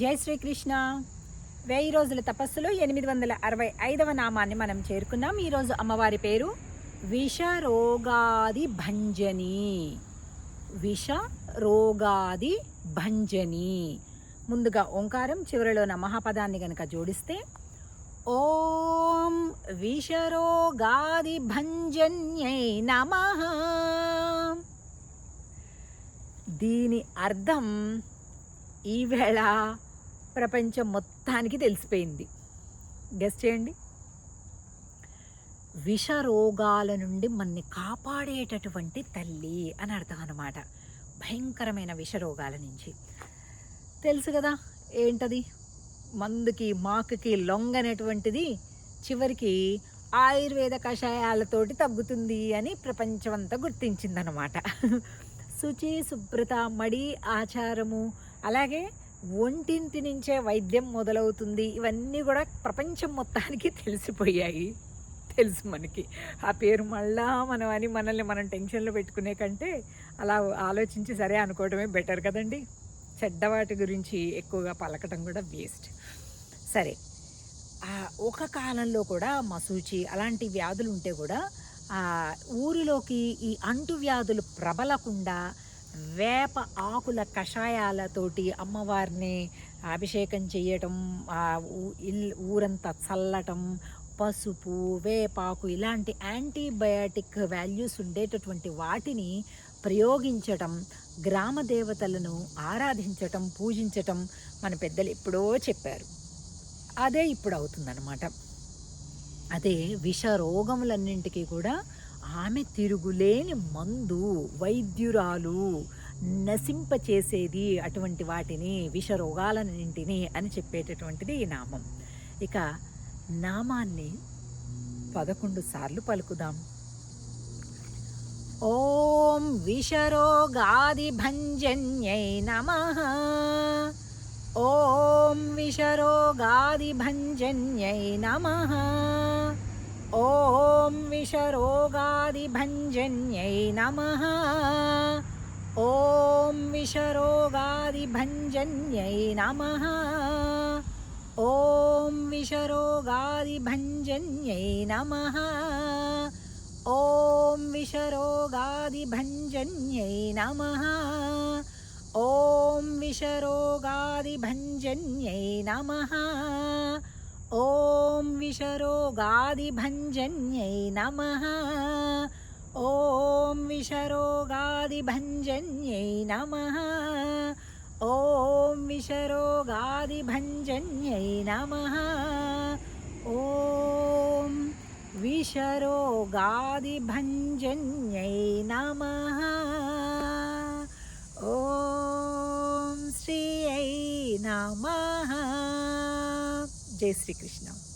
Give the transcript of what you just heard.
జై శ్రీకృష్ణ. వెయ్యి రోజుల తపస్సులో ఎనిమిది వందల అరవై ఐదవ నామాన్ని మనం చేరుకున్నాం. ఈరోజు అమ్మవారి పేరు విషరోగాది భంజని. విష రోగాది భంజని. ముందుగా ఓంకారం చివరిలో నా మహాపదాన్ని గనక జోడిస్తే ఓం విషరోగాది భంజన్యై నమ. దీని అర్థం ఈవేళ ప్రపంచం మొత్తానికి తెలిసిపోయింది. గెస్ చేయండి. విష రోగాల నుండి మనని కాపాడేటటువంటి తల్లి అని అర్థం అనమాట భయంకరమైన విష రోగాల నుంచి. తెలుసు కదా ఏంటది? మందుకి మాకుకి లొంగనటువంటిది చివరికి ఆయుర్వేద కషాయాలతోటి తగ్గుతుంది అని ప్రపంచమంతా గుర్తించిందనమాట శుచి శుభ్రత మడి ఆచారము అలాగే ఒంటింటి నుంచే వైద్యం మొదలవుతుంది. ఇవన్నీ కూడా ప్రపంచం మొత్తానికి తెలిసిపోయాయి. తెలుసు మనకి. ఆ పేరు మళ్ళా మనం అని మనల్ని మనం టెన్షన్లో పెట్టుకునే కంటే అలా ఆలోచించి సరే అనుకోవడమే బెటర్ కదండి. చెడ్డవాటి గురించి ఎక్కువగా పలకటం కూడా వేస్ట్. సరే. ఒక కాలంలో కూడా మసూచి అలాంటి వ్యాధులు ఉంటే కూడా ఆ ఊరిలోకి ఈ అంటు వ్యాధులు ప్రబలకుండా వేప ఆకుల కషాయాలతోటి అమ్మవారిని అభిషేకం చేయటం ఊరంతా చల్లటం పసుపు వేపాకు ఇలాంటి యాంటీబయాటిక్ వాల్యూస్ ఉండేటటువంటి వాటిని ప్రయోగించటం గ్రామ దేవతలను ఆరాధించటం పూజించటం మన పెద్దలు ఎప్పుడో చెప్పారు. అదే ఇప్పుడు అవుతుందన్నమాట అదే విష రోగములన్నింటికీ కూడా ఆమె తిరుగులేని మందు వైద్యురాలు నశింపచేసేది అటువంటి వాటిని విష రోగాలన్నింటినీ అని చెప్పేటటువంటిది ఈ నామం. ఇక నామాన్ని పదకొండు సార్లు పలుకుదాం. ఓం విషరోగాదిభంజన్యై నమ. ఓం విషరోగాదిభంజన్యై నమః. ॐ विषरोगादिभञ्जन्यै नमः। ॐ विषरोगादिभञ्जन्यै नमः। ॐ विषरोगादिभञ्जन्यै नमः। ॐ विषरोगादिभञ्जन्यै नमः। ॐ विषरोगादिभञ्जन्यै नमः। ॐ विषरोगादिभञ्जन्यै नमः। ॐ विषरोगादिभञ्जन्यै नमः। ॐ विषरोगादिभञ्जन्यै नमः। ॐ विषरोगादिभञ्जन्यै नमः। ॐ श्रियै नमः। जय श्रीकृष्ण।